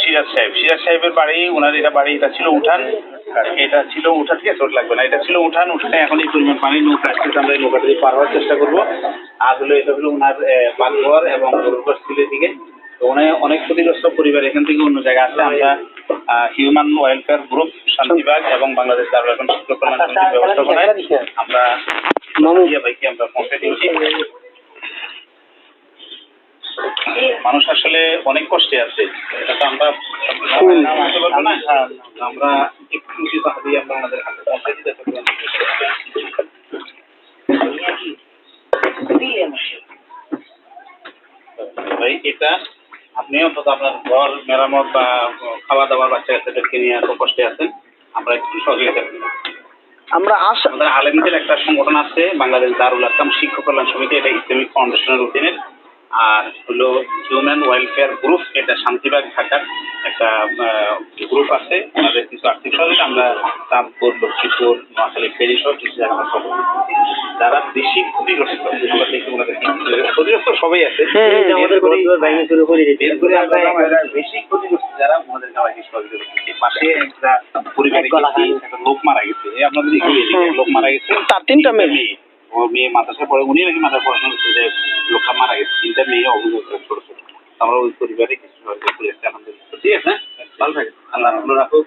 সিরাজ সাহেব। সিরাজ সাহেবের বাড়ি ওনার এটা বাড়ি এটা ছিল উঠান। এটা ছিল উঠান ঠিক আছে লাগবে না। এটা ছিল উঠান উঠানে এখন এই পরিমাণ পানি নৌকা আসতেছে আমরা এই নৌকাটা দিয়ে পার হওয়ার চেষ্টা করব। আর হলো এটা হলো ওনার বাঘঘর এবং গরুঘর ছিল দিকে। তো ওনার অনেক ক্ষতিগ্রস্ত পরিবার এখান থেকে অন্য জায়গায় আসছে আমরা হিউম্যান ওয়েলফেয়ার গ্রুপ শান্তিবাগ এবং বাংলাদেশ দারুল এখন শিক্ষক কল্যাণ সমিতির ব্যবস্থাপনায় আমরা ভাইকে আমরা পৌঁছে দিচ্ছি মানুষ আসলে অনেক কষ্টে আছে। এটা তো আমরা সবসময় নাম আনতে পারব না আমরা একটু উচিত আমরা আমাদের হাতে পৌঁছে দিতে পারব ভাই এটা আপনি অন্তত আপনার ঘর মেরামত বা খাওয়া দাওয়া বাচ্চা কাচ্চাদেরকে নিয়ে এত কষ্টে আছেন আমরা একটু সহযোগিতা করি। আমরা আশা আমাদের আলেমদের একটা সংগঠন আছে বাংলাদেশ দারুল আকাম শিক্ষক কল্যাণ সমিতি এটা ইসলামিক ফাউন্ডেশনের অধীনে। আর হলো হিউম্যান ওয়েলফেয়ার গ্রুপ এটা শান্তিবাগ ঢাকার একটা গ্রুপ আছে। আমাদের কিছু আর্থিক সহযোগিতা আমরা চাঁদপুর লক্ষ্মীপুর নোয়াখালী ফেরি সহ কিছু জায়গা খবর যারা বেশি ক্ষতিগ্রস্ত আমরা দেখি ওনাদের ক্ষতিগ্রস্ত সবাই আছে। আমরা এরা বেশি ক্ষতিগ্রস্ত যারা ওনাদের সহযোগিতা পাশে একটা পরিবারে একটা লোক মারা গেছে। আপনাদের লোক মারা গেছে। তার তিনটা মেয়ে। মেয়ে। মাদ্রাসায় পড়ে উনি নাকি মাদ্রাসা পড়াশোনা করছে। তিনটা মেয়ে অভিযোগ ছোট ছোট আমরা ওই পরিবারে কিছু সহযোগিতা করে আলহামদুলিল্লাহ ঠিক আছে ভালো থাকে আল্লাহ রাখুক